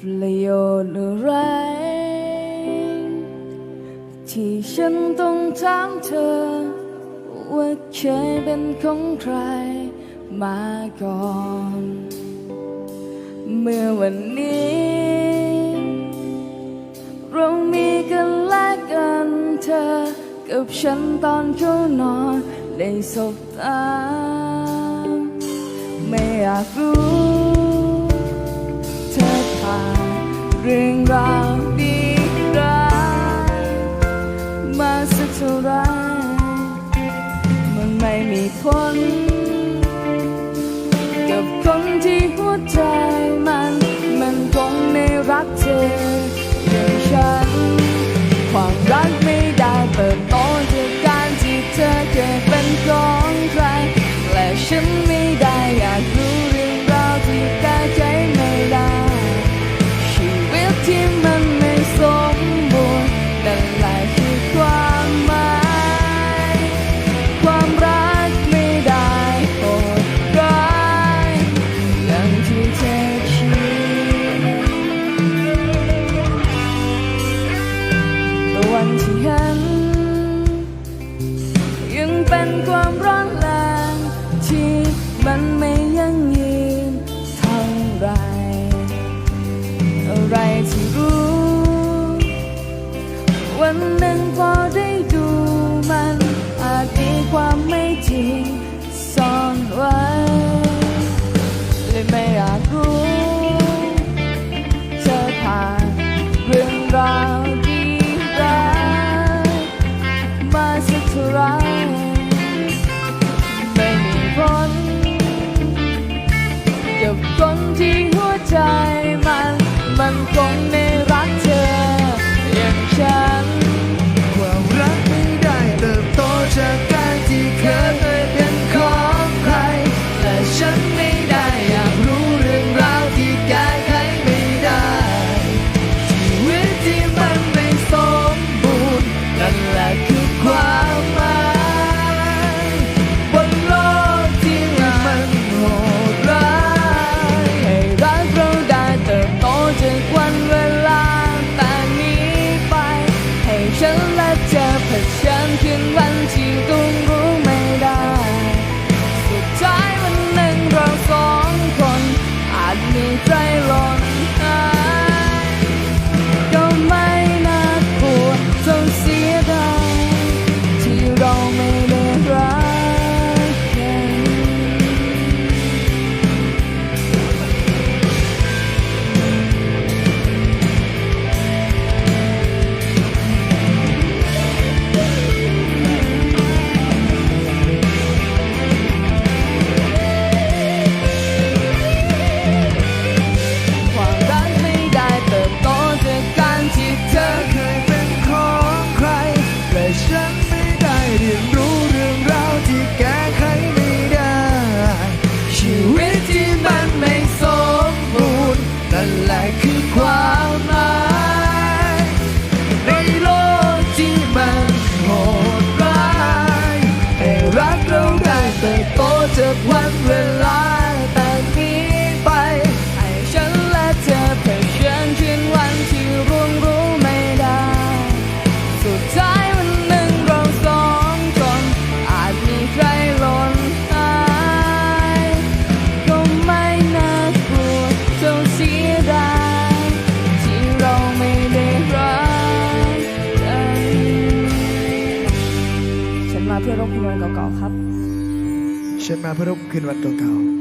ประโยชน์อะไร ที่ฉันต้องถามเธอ ว่าเคยเป็นของใครมาก่อน เมื่อวันนี้ เรามีกันและกันเธอ กับฉันตอนเข้านอนได้สบตา ไม่อยากรู้ รื่องราวดีร้ายมาสักเท่าไรมันไม่มีผล็นความร้อนแรงที่มันไม่ยั่งยืนเท่าไร อะไรที่รู้ วันหนึ่ง กวันเวลาต่นี้ไป ให้ฉันและเธอเผชิญคืนวันที่รวงรู้ไม่ได้ สุดท้ายวันหนึ่งเราสองคนอาจมีใครหล่นหายก็ไม่น่ากลัวเท่เสียดายที่เราไม่ได้รักกันฉันมาเพื่อรบกวนเก่าๆครับ ฉันมาเพื่อร่มคืนวันเก่า